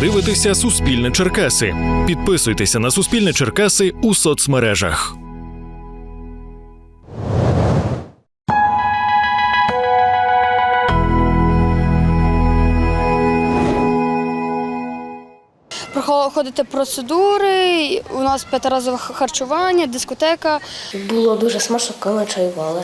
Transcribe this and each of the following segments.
дивитеся Суспільне Черкаси. Підписуйтеся на Суспільне Черкаси у соцмережах. проходити процедури. У нас п'ятиразове харчування, дискотека. Було дуже смачно, коли ми чаювали.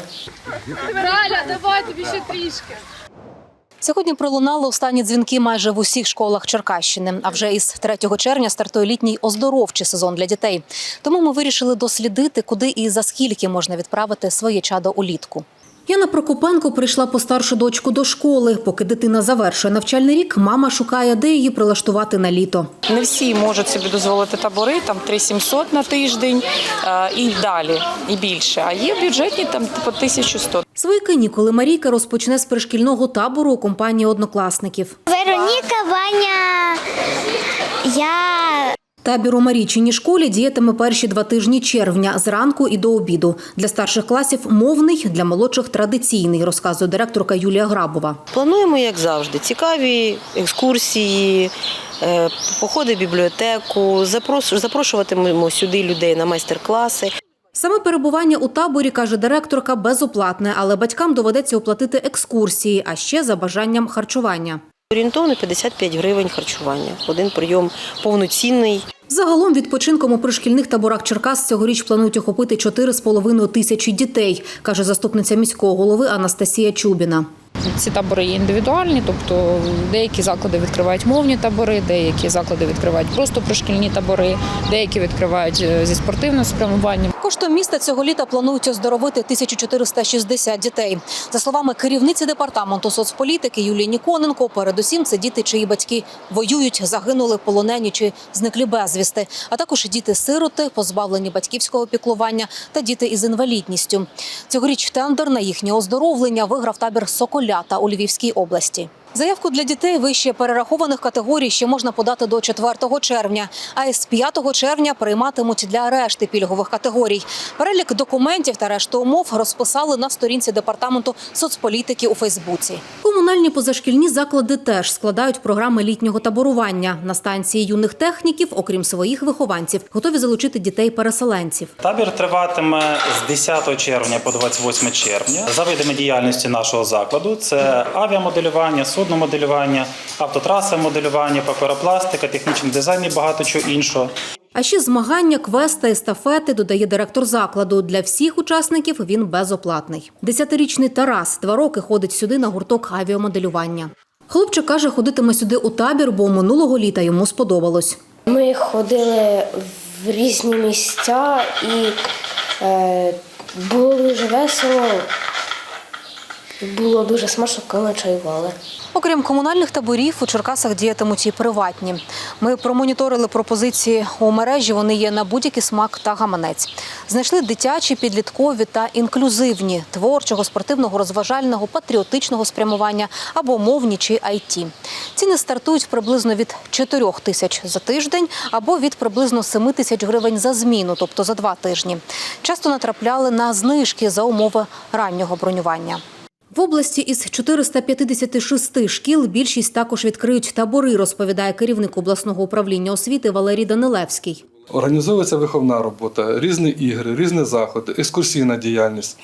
Сьогодні пролунали останні дзвінки майже в усіх школах Черкащини. А вже із 3 червня стартує літній оздоровчий сезон для дітей. Тому ми вирішили дослідити, куди і за скільки можна відправити своє чадо улітку. Яна Прокопенко прийшла по старшу дочку до школи. Поки дитина завершує навчальний рік, мама шукає, де її прилаштувати на літо. Не всі можуть собі дозволити табори, там 3700 на тиждень е, і далі, і більше. А є бюджетні там по 1100. Свої канікули Марійка розпочне з пришкільного табору у компанії однокласників. Вероніка, Ваня, я Табір у Марійчиній школі діятиме перші два тижні червня зранку і до обіду. Для старших класів мовний, для молодших традиційний, розказує директорка Юлія Грабова. Плануємо, як завжди, цікаві екскурсії, е, походи в бібліотеку, запрошуватимемо сюди людей на майстер-класи. Саме перебування у таборі, каже директорка, безоплатне, але батькам доведеться оплатити екскурсії, а ще за бажанням харчування. Орієнтовно 55 гривень харчування. Один прийом повноцінний. Загалом відпочинком у пришкільних таборах Черкас цьогоріч планують охопити 4,5 тисячі дітей, каже заступниця міського голови Анастасія Чубіна. Ці табори є індивідуальні, тобто деякі заклади відкривають мовні табори, деякі заклади відкривають просто пришкільні табори, деякі відкривають е, зі спортивним спрямуванням. Коштом міста цього літа планують оздоровити 1460 дітей. За словами керівниці департаменту соцполітики Юлії Ніконенко, передусім це діти, чиї батьки воюють, загинули, полонені чи зниклі безвісти, а також діти-сироти, позбавлені батьківського піклування та діти із інвалідністю. Цьогоріч тендер на їхнє оздоровлення виграв табір Соколята у Львівській області. Заявку для дітей вище перерахованих категорій ще можна подати до 4 червня, а із 5 червня прийматимуть для решти пільгових категорій. Перелік документів та решту умов розписали на сторінці департаменту соцполітики у Фейсбуці. Комунальні позашкільні заклади теж складають програми літнього таборування. На станції юних техніків, окрім своїх вихованців, готові залучити дітей-переселенців. Табір триватиме з 10 червня по 28 червня. За видами діяльності нашого закладу це авіамоделювання, судномоделювання, автотраси моделювання, паперопластика, технічний дизайн і багато чого іншого. А ще змагання, квеста, естафети, додає директор закладу. Для всіх учасників він безоплатний. Десятирічний Тарас два роки ходить сюди на гурток авіамоделювання. Хлопчик каже, ходитиме сюди у табір, бо минулого літа йому сподобалось. Ми ходили в різні місця і е, було дуже весело. Було дуже смачно, коли чаювали. Окрім комунальних таборів, у Черкасах діятимуть і приватні. Ми промоніторили пропозиції у мережі. Вони є на будь-який смак та гаманець. Знайшли дитячі, підліткові та інклюзивні творчого, спортивного, розважального, патріотичного спрямування або мовні чи IT. Ціни стартують приблизно від 4 тисяч за тиждень або від приблизно 7 тисяч гривень за зміну, тобто за два тижні. Часто натрапляли на знижки за умови раннього бронювання. В області із 456 шкіл більшість також відкриють табори, розповідає керівник обласного управління освіти Валерій Данилевський. Організовується виховна робота, різні ігри, різні заходи, екскурсійна діяльність.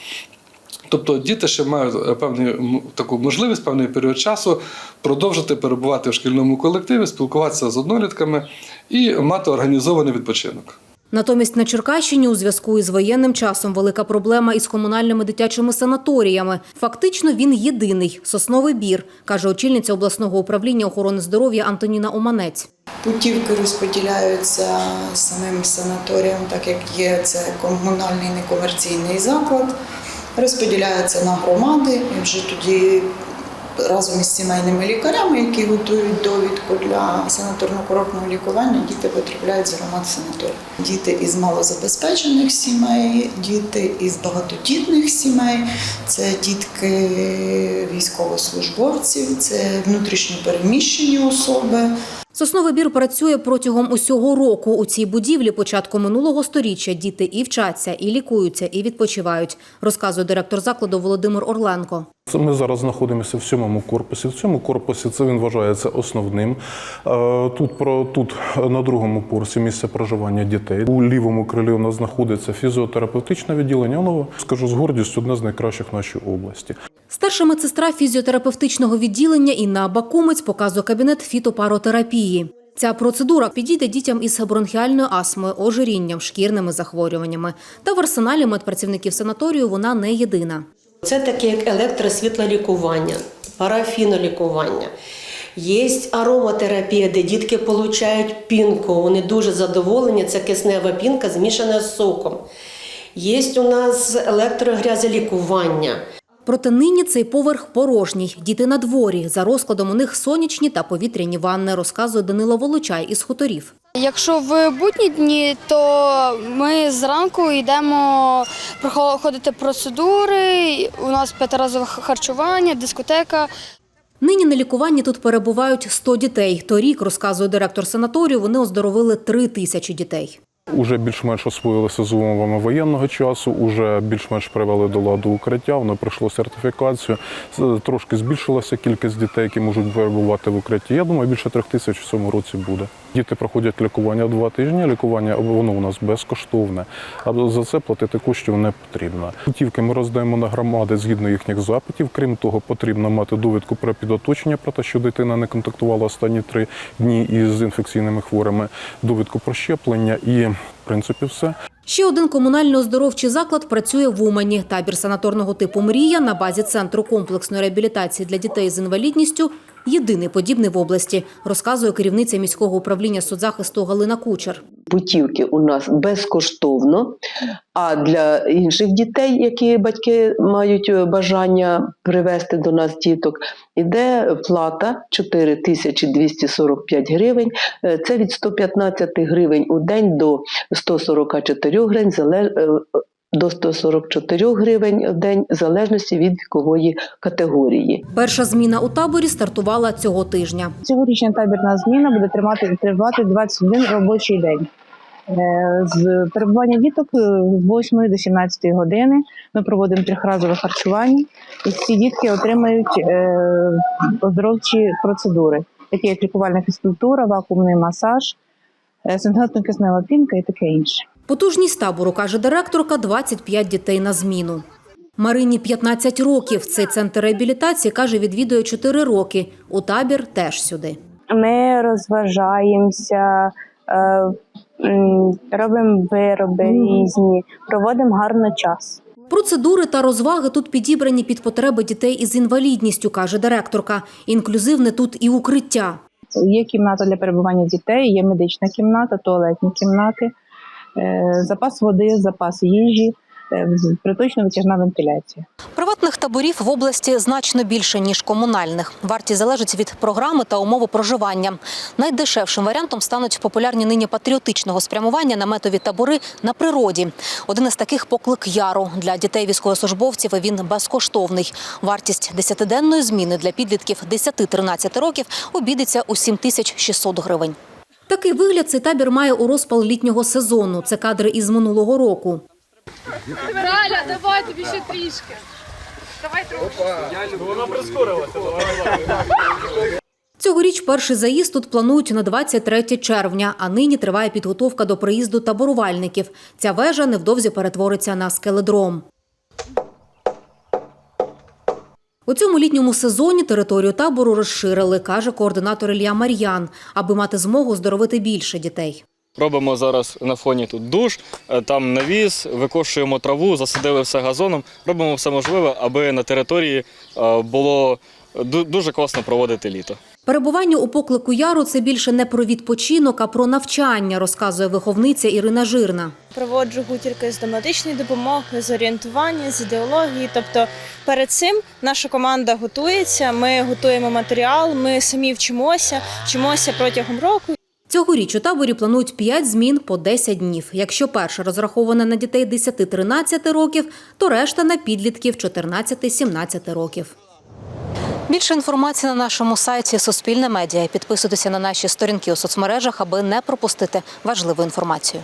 Тобто діти ще мають е, певну таку можливість, певний період часу продовжити перебувати в шкільному колективі, спілкуватися з однолітками і мати організований відпочинок. Натомість на Черкащині у зв'язку із воєнним часом велика проблема із комунальними дитячими санаторіями. Фактично він єдиний сосновий бір, каже очільниця обласного управління охорони здоров'я Антоніна Оманець. Путівки розподіляються самим санаторієм, так як є це комунальний некомерційний заклад. Розподіляються на громади і вже тоді разом із сімейними лікарями, які готують довідку для санаторно-курортного лікування, діти потрапляють з громад санаторію. Діти із малозабезпечених сімей, діти із багатодітних сімей, це дітки військовослужбовців, це внутрішньо переміщені особи. Сосновий бір працює протягом усього року. У цій будівлі початку минулого сторіччя діти і вчаться, і лікуються, і відпочивають, розказує директор закладу Володимир Орленко. Ми зараз знаходимося в сьомому корпусі. В цьому корпусі це він вважається основним. Е, Тут про тут на другому поверсі місце проживання дітей. У лівому крилі у нас знаходиться фізіотерапевтичне відділення. Воно скажу з гордістю одне з найкращих в нашій області. Старша медсестра фізіотерапевтичного відділення Інна Абакумець показує кабінет фітопаротерапії. Ця процедура підійде дітям із бронхіальною астмою, ожирінням, шкірними захворюваннями. Та в арсеналі медпрацівників санаторію вона не єдина. Це таке як електросвітлолікування, парафінолікування. Є ароматерапія, де дітки отримують пінку. Вони дуже задоволені. Це киснева пінка змішана з соком. Є у нас електрогрязолікування. Проте нині цей поверх порожній. Діти на дворі. За розкладом у них сонячні та повітряні ванни, розказує Данило Волочай із хуторів. Якщо в будні дні, то ми зранку йдемо проходити процедури. У нас п'ятиразове харчування, дискотека. Нині на лікуванні тут перебувають 100 дітей. Торік, розказує директор санаторію, вони оздоровили 3 тисячі дітей. Уже більш-менш освоїлися з умовами воєнного часу, уже більш-менш привели до ладу укриття, воно пройшло сертифікацію. Трошки збільшилася кількість дітей, які можуть перебувати в укритті. Я думаю, більше трьох тисяч в цьому році буде. Діти проходять лікування два тижні. Лікування воно у нас безкоштовне. А за це платити коштів не потрібно. Путівки ми роздаємо на громади згідно їхніх запитів. Крім того, потрібно мати довідку про підоточення, про те, що дитина не контактувала останні три дні із інфекційними хворими, довідку про щеплення і в принципі все. Ще один комунально-оздоровчий заклад працює в Умані. Табір санаторного типу «Мрія» на базі Центру комплексної реабілітації для дітей з інвалідністю – єдиний подібний в області, розказує керівниця міського управління соцзахисту Галина Кучер. Путівки у нас безкоштовно. А для інших дітей, які батьки мають е, бажання привезти до нас діток, іде плата 4245 гривень. Е, Це від 115 гривень у день до 144 гривень, е, до 144 гривень в день, в залежності від вікової категорії. Перша зміна у таборі стартувала цього тижня. Цьогорічна табірна зміна буде тримати тривати 21 робочий день. Е, З перебування діток е, з 8 до 17 години ми проводимо трьохразове харчування, і всі дітки отримають е, оздоровчі процедури, такі як лікувальна фізкультура, вакуумний масаж, е, синтетно-киснева пінка і таке інше. Потужність табору, каже директорка, 25 дітей на зміну. Марині 15 років. Цей центр реабілітації, каже, відвідує 4 роки. У табір теж сюди. Ми розважаємося, е, робимо вироби різні, проводимо гарно час. Процедури та розваги тут підібрані під потреби дітей із інвалідністю, каже директорка. Інклюзивне тут і укриття. Є кімната для перебування дітей, є медична кімната, туалетні кімнати, запас води, запас їжі, е, приточна витяжна вентиляція. Приватних таборів в області значно більше, ніж комунальних. Вартість залежить від програми та умови проживання. Найдешевшим варіантом стануть популярні нині патріотичного спрямування наметові табори на природі. Один із таких поклик яру. Для дітей військовослужбовців він безкоштовний. Вартість десятиденної зміни для підлітків 10-13 років обійдеться у 7600 гривень. Такий вигляд цей табір має у розпал літнього сезону. Це кадри із минулого року. Раля, давай тобі ще трішки. Давай трохи. Вона прискорилася. Цьогоріч перший заїзд тут планують на 23 червня, а нині триває підготовка до приїзду таборувальників. Ця вежа невдовзі перетвориться на скеледром. У цьому літньому сезоні територію табору розширили, каже координатор Ілля Мар'ян, аби мати змогу здоровити більше дітей. Робимо зараз на фоні тут душ, е, там навіс, викошуємо траву, засадили все газоном. Робимо все можливе, аби на території е, було дуже класно проводити літо. Перебування у поклику яру це більше не про відпочинок, а про навчання, розказує виховниця Ірина Жирна. Проводжу гутірки з домедичної допомоги, з орієнтування, з ідеології. Тобто перед цим наша команда готується. Ми готуємо матеріал, ми самі вчимося, вчимося протягом року. Цьогоріч у таборі планують 5 змін по 10 днів. Якщо перша розрахована на дітей 10-13 років, то решта на підлітків 14-17 років. Більше інформації на нашому сайті Суспільне медіа. Підписуйтеся на наші сторінки у соцмережах, аби не пропустити важливу інформацію.